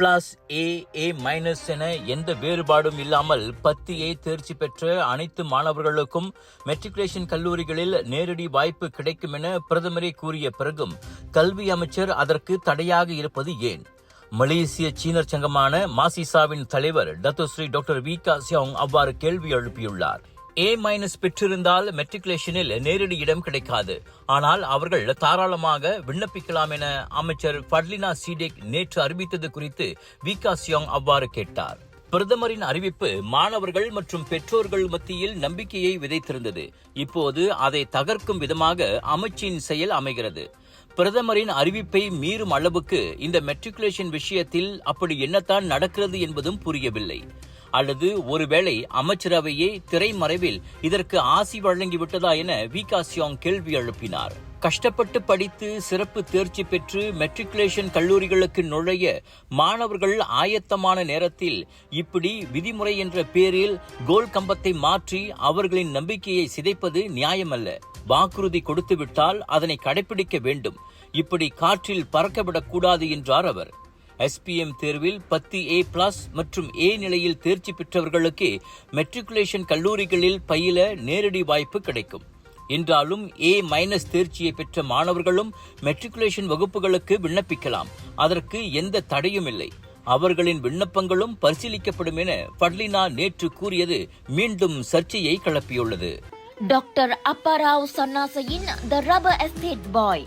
Plus A A minus என எந்த வேறுபாடும் இல்லாமல் பத்து ஏ தேர்ச்சி பெற்ற அனைத்து மாணவர்களுக்கும் மெட்ரிகுலேஷன் கல்லூரிகளில் நேரடி வாய்ப்பு கிடைக்கும் என பிரதமரே கூறிய பிறகும் கல்வி அமைச்சர் அதற்கு தடையாக இருப்பது ஏன்? மலேசிய சீனர் சங்கமான மாசிசாவின் தலைவர் டத்துஸ்ரீ டாக்டர் வி கா சியாங் அவ்வாறு கேள்வி எழுப்பியுள்ளார். ஏ மைனஸ் பெற்றிருந்தால் மெட்ரிகுலேஷனில் நேரடி இடம் கிடைக்காது. ஆனால் அவர்கள் தாராளமாக விண்ணப்பிக்கலாம் என அமைச்சர் பட்லினா சீடேக் நேற்று அறிவித்தது குறித்து வி கா சியோங் அவ்வாறு கேட்டார். பிரதமரின் அறிவிப்பு மாணவர்கள் மற்றும் பெற்றோர்கள் மத்தியில் நம்பிக்கையை விதைத்திருந்தது. இப்போது அதை தகர்க்கும் விதமாக அமைச்சின் செயல் அமைகிறது. பிரதமரின் அறிவிப்பை மீறும் அளவுக்கு இந்த மெட்ரிகுலேஷன் விஷயத்தில் அப்படி என்னத்தான் நடக்கிறது என்பதும் புரியவில்லை. அல்லது ஒருவேளை அமைச்சரவையே திரைமறைவில் இதற்கு ஆசி வழங்கிவிட்டதா என வி கா கேள்வி எழுப்பினார். கஷ்டப்பட்டு படித்து சிறப்பு தேர்ச்சி பெற்று மெட்ரிகுலேஷன் கல்லூரிகளுக்கு நுழைய மாணவர்கள் ஆயத்தமான நேரத்தில் இப்படி விதிமுறை என்ற பேரில் கோல் கம்பத்தை மாற்றி அவர்களின் நம்பிக்கையை சிதைப்பது நியாயமல்ல. வாக்குறுதி கொடுத்துவிட்டால் அதனை கடைபிடிக்க வேண்டும். இப்படி காற்றில் பறக்கவிடக்கூடாது என்றார் அவர். எஸ்பிஎம் தேர்வில் பத்து ஏ பிளஸ் மற்றும் ஏ நிலையில் தேர்ச்சி பெற்றவர்களுக்கே மெட்ரிகுலேஷன் கல்லூரிகளில் பயில நேரடி வாய்ப்பு கிடைக்கும். என்றாலும் ஏ மைனஸ் தேர்ச்சியை பெற்ற மாணவர்களும் மெட்ரிகுலேஷன் வகுப்புகளுக்கு விண்ணப்பிக்கலாம். அதற்கு எந்த தடையும் இல்லை. அவர்களின் விண்ணப்பங்களும் பரிசீலிக்கப்படும் என பட்லினா நேற்று கூறியது மீண்டும் சர்ச்சையை கிளப்பியுள்ளது. டாக்டர் அப்பாராவ் சன்னாசையின் த ரப எஸ்டேட் பாய்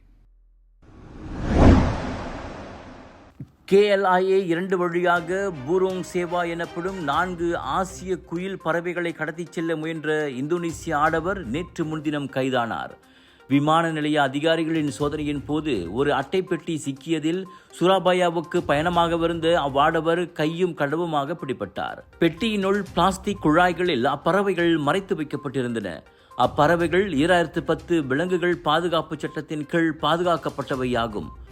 கேஎல்ஐஏ இரண்டு வழியாக பூரோங் சேவா எனப்படும் நான்கு ஆசிய குயில் பறவைகளை கடத்திச் செல்ல முயன்ற இந்தோனேசிய ஆடவர் நேற்று முன்தினம் கைதானார். விமான நிலைய அதிகாரிகளின் சோதனையின் போது ஒரு அட்டைப்பெட்டி சிக்கியதில் சுராபாயாவுக்கு பயணமாகவிருந்த அவ்வாடவர் கையும் கடவுமாக பிடிபட்டார். பெட்டியினுள் பிளாஸ்டிக் குழாய்களில் அப்பறவைகள் மறைத்து வைக்கப்பட்டிருந்தன. அப்பறவைகள் ஈராயிரத்து பத்து விலங்குகள் பாதுகாப்பு சட்டத்தின் கீழ் பாதுகாக்கப்பட்டவையாகும்.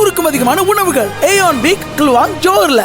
நூறுக்கும் அதிகமான உணவுகள். ஏயோன் பிக் குலுவாங் ஜோர்ல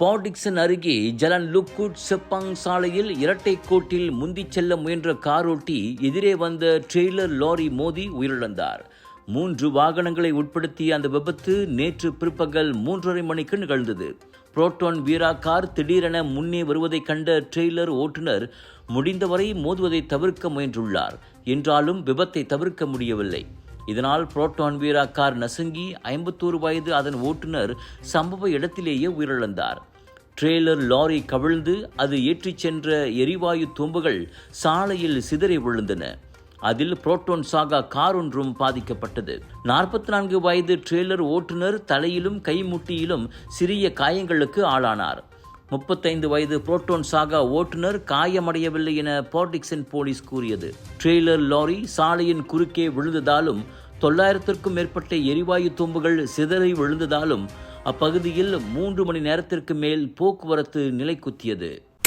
பாடிக்சன் அருகே ஜலன் லுக்குட் செப்பாங் சாலையில் இரட்டை கோட்டில் முந்திச் செல்ல முயன்ற காரோட்டி எதிரே வந்த ட்ரெய்லர் லாரி மோதி உயிரிழந்தார். மூன்று வாகனங்களை உட்படுத்திய அந்த விபத்து நேற்று பிற்பகல் மூன்றரை மணிக்கு நிகழ்ந்தது. புரோட்டோன் வீரா கார் திடீரென முன்னே வருவதைக் கண்ட ட்ரெய்லர் ஓட்டுநர் முடிந்தவரை மோதுவதை தவிர்க்க முயன்றுள்ளார். என்றாலும் விபத்தை தவிர்க்க முடியவில்லை. இதனால் புரோட்டான் வீரா கார் நசுங்கி ஐம்பத்தோரு வயது அதன் ஓட்டுநர் சம்பவ இடத்திலேயே உயிரிழந்தார். ட்ரெய்லர் லாரி கவிழ்ந்து அது ஏற்றிச் சென்ற எரிவாயு தும்புகள் சாலையில் சிதறி விழுந்தன. அதில் புரோட்டோன் சாகா கார் ஒன்றும் பாதிக்கப்பட்டது. நாற்பத்தி நான்கு வயது ட்ரெய்லர் ஓட்டுநர் தலையிலும் கைமுட்டியிலும் சிறிய காயங்களுக்கு ஆளானார். முப்பத்தைந்து வயது புரோட்டோன் சாகா ஓட்டுநர் காயமடையவில்லை என போர்டிக்சன் போலீஸ் கூறியது. ட்ரெய்லர் லாரி சாலையின் குறுக்கே விழுந்ததாலும் தொள்ளாயிரத்திற்கும் மேற்பட்ட எரிவாயு தும்புகள் சிதறி விழுந்ததாலும் அப்பகுதியில் மூன்று மணி நேரத்திற்கு மேல் போக்குவரத்து நிலைக்குத்தியது.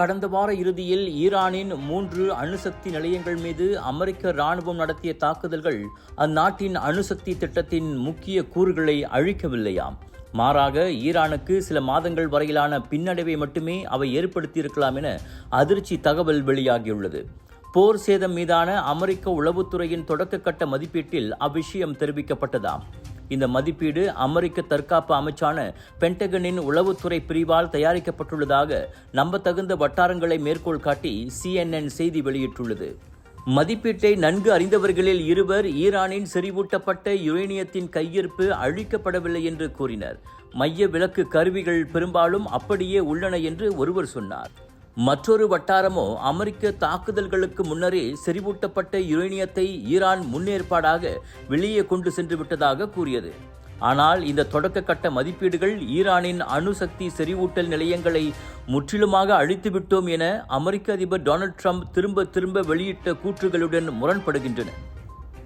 கடந்த வார இறுதியில் ஈரானின் மூன்று அணுசக்தி நிலையங்கள் மீது அமெரிக்க ராணுவம் நடத்திய தாக்குதல்கள் அந்நாட்டின் அணுசக்தி திட்டத்தின் முக்கிய கூறுகளை அழிக்கவில்லையாம். மாறாக ஈரானுக்கு சில மாதங்கள் வரையிலான பின்னடைவை மட்டுமே அவை ஏற்படுத்தியிருக்கலாம் என அதிர்ச்சி தகவல் வெளியாகியுள்ளது. போர் சேதம் மீதான அமெரிக்க உளவுத்துறையின் தொடக்க கட்ட மதிப்பீட்டில் அவ்விஷயம் தெரிவிக்கப்பட்டதாம். இந்த மதிப்பீடு அமெரிக்க தற்காப்பு அமைச்சான பென்டகனின் உளவுத்துறை பிரிவால் தயாரிக்கப்பட்டுள்ளதாக நம்பத்தகுந்த வட்டாரங்களை மேற்கோள் காட்டி சிஎன்என் செய்தி வெளியிட்டுள்ளது. மதிப்பீட்டை நன்கு அறிந்தவர்களில் இருவர் ஈரானின் செறிவூட்டப்பட்ட யுரேனியத்தின் கையிருப்பு அழிக்கப்படவில்லை என்று கூறினர். மைய விளக்கு கருவிகள் பெரும்பாலும் அப்படியே உள்ளன என்று ஒருவர் சொன்னார். மற்றொரு வட்டாரமோ அமெரிக்க தாக்குதல்களுக்கு முன்னரே செறிவூட்டப்பட்ட யுரேனியத்தை ஈரான் முன்னேற்பாடாக வெளியே கொண்டு சென்று விட்டதாக கூறியது. ஆனால் இந்த தொடக்க கட்ட மதிப்பீடுகள் ஈரானின் அணுசக்தி செறிவூட்டல் நிலையங்களை முற்றிலுமாக அழித்துவிட்டோம் என அமெரிக்க அதிபர் டொனால்ட் ட்ரம்ப் திரும்ப திரும்ப வெளியிட்ட கூற்றுகளுடன் முரண்படுகின்றன.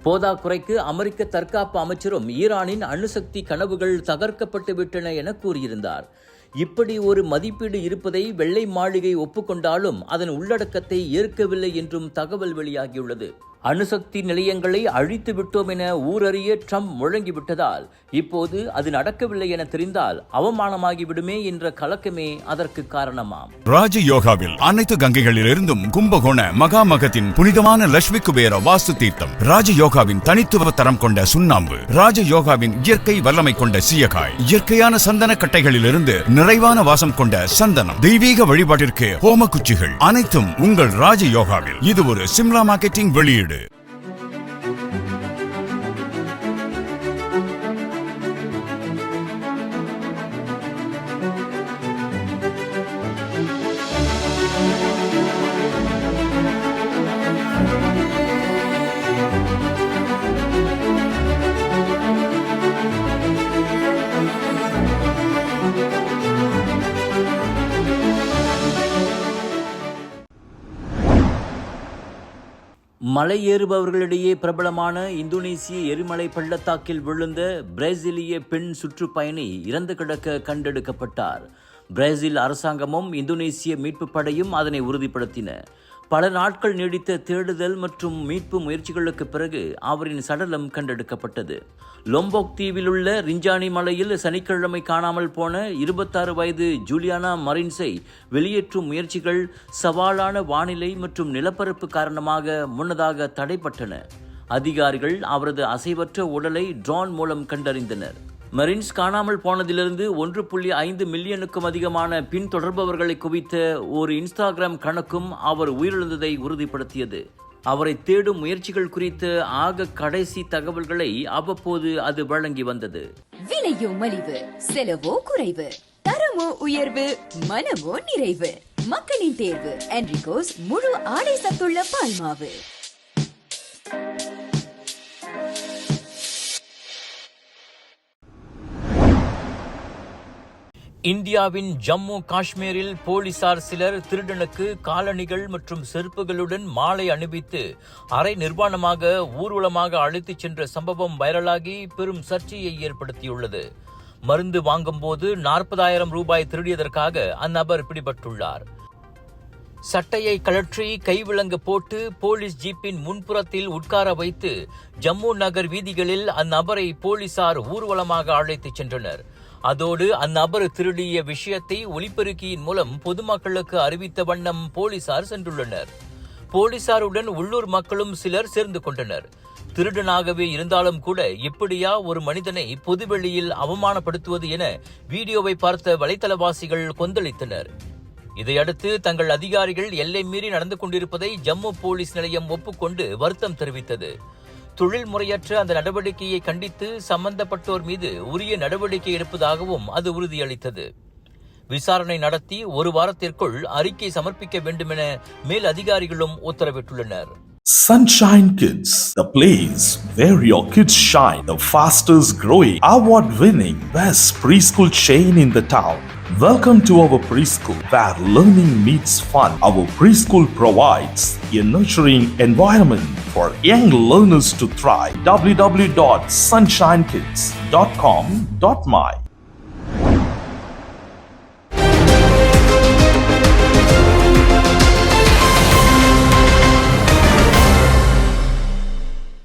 போதாக்குறைக்கு அமெரிக்க தற்காப்பு அமைச்சரும் ஈரானின் அணுசக்தி கனவுகள் தகர்க்கப்பட்டு விட்டன என கூறியிருந்தார். இப்படி ஒரு மதிப்பீடு இருப்பதை வெள்ளை மாளிகை ஒப்புக்கொண்டாலும் அதன் உள்ளடக்கத்தை ஏற்கவில்லை என்றும் தகவல் வெளியாகியுள்ளது. அணுசக்தி நிலையங்களை அழித்து விட்டோம் என ஊரறிய ட்ரம்ப் முழங்கிவிட்டதால் இப்போது அது நடக்கவில்லை என தெரிந்தால் அவமானமாகிவிடுமே என்ற கலக்கமே அதற்கு காரணமாம். ராஜ யோகாவில் அனைத்து கங்கைகளிலிருந்தும் கும்பகோண மகாமகத்தின் புனிதமான லட்சுமி குபேர வாஸ்து தீர்த்தம் ராஜ யோகாவின் தனித்துவ தரம் கொண்ட சுண்ணாம்பு ராஜ யோகாவின் இயற்கை வல்லமை கொண்ட சீயகாய் இயற்கையான சந்தன கட்டைகளிலிருந்து நிறைவான வாசம் கொண்ட சந்தனம் தெய்வீக வழிபாட்டிற்கு ஹோம குச்சிகள் அனைத்தும் உங்கள் ராஜ யோகாவில். இது ஒரு சிம்லா மார்க்கெட்டிங் வெளியீடு. மலை ஏறுபவர்களிடையே பிரபலமான இந்தோனேசிய எரிமலை பள்ளத்தாக்கில் விழுந்த பிரேசிலிய பெண் சுற்றுப்பயணி இறந்து கிடக்க கண்டெடுக்கப்பட்டார். பிரேசில் அரசாங்கமும் இந்தோனேசிய மீட்புப் படையும் அதனை உறுதிப்படுத்தின. பல நாட்கள் நீடித்த தேடுதல் மற்றும் மீட்பு முயற்சிகளுக்கு பிறகு அவரின் சடலம் கண்டெடுக்கப்பட்டது. லொம்போக் தீவில் உள்ள ரிஞ்சானி மலையில் சனிக்கிழமை காணாமல் போன இருபத்தாறு வயது ஜூலியானா மரின்ஸை வெளியேற்றும் முயற்சிகள் சவாலான வானிலை மற்றும் நிலப்பரப்பு காரணமாக முன்னதாக தடைப்பட்டன அதிகாரிகள் அவரது அசைவற்ற உடலை ட்ரோன் மூலம் கண்டறிந்தனர். மெரின்ஸ் காணாமல் போனதிலிருந்து ஒன்று புள்ளி ஐந்து மில்லியனுக்கும் அதிகமான பின்தொடர்பவர்களை குவித்த ஒரு இன்ஸ்டாகிராம் கணக்கும் அவர் உயிரிழந்ததை உறுதிப்படுத்தியது. அவரை தேடும் முயற்சிகள் குறித்த ஆக கடைசி தகவல்களை அவ்வப்போது அது வழங்கி வந்தது. விலையோ மலிவு செலவோ குறைவு தரமோ உயர்வு மனமோ நிறைவு மக்களின் தேர்வு என்ரிகோஸ் முழு ஆடை சத்துள்ள பால்மாவு. இந்தியாவின் ஜம்மு காஷ்மீரில் போலீசார் சிலர் திருடனுக்கு காலணிகள் மற்றும் செருப்புகளுடன் மாலை அணிவித்து அரை நிர்வாணமாக ஊர்வலமாக அழைத்துச் சென்ற சம்பவம் வைரலாகி பெரும் சர்ச்சையை ஏற்படுத்தியுள்ளது. மருந்து வாங்கும்போது நாற்பதாயிரம் ரூபாய் திருடியதற்காக அந்நபர் பிடிபட்டுள்ளார். சட்டையை கழற்றி கைவிலங்கு போட்டு போலீஸ் ஜீப்பின் முன்புறத்தில் உட்கார வைத்து ஜம்மு நகர் வீதிகளில் அந்நபரை போலீசார் ஊர்வலமாக அழைத்துச் சென்றனர். அதோடு அந்நபர் திருடிய விஷயத்தை ஒலிபெருக்கியின் மூலம் பொதுமக்களுக்கு அறிவித்த வண்ணம் போலீசார் சென்றுள்ளனர். போலீசாருடன் உள்ளூர் மக்களும் சிலர் சேர்ந்து கொண்டனர். திருடனாகவே இருந்தாலும் கூட எப்படியா ஒரு மனிதனை பொதுவெளியில் அவமானப்படுத்துவது என வீடியோவை பார்த்த வலைத்தளவாசிகள் கொந்தளித்தனர். இதையடுத்து தங்கள் அதிகாரிகள் எல்லை மீறி நடந்து கொண்டிருப்பதை ஜம்மு போலீஸ் நிலையம் ஒப்புக்கொண்டு வருத்தம் தெரிவித்தது. தொழில் முறையற்ற அந்த நடவடிக்கையை கண்டித்து சம்பந்தப்பட்டோர் மீது உரிய நடவடிக்கை எடுப்பதாகவும் அது உறுதியளித்தது விசாரணை நடத்தி ஒரு வாரத்திற்குள் அறிக்கை சமர்ப்பிக்க வேண்டும் என மேல் அதிகாரிகளும் உத்தரவிட்டுள்ளனர் Sunshine Kids, the place where your kids shine, the fastest growing, award winning, best preschool chain in the town. Welcome to our preschool where learning meets fun. Our preschool provides a nurturing environment for young learners to thrive. www.sunshinekids.com.my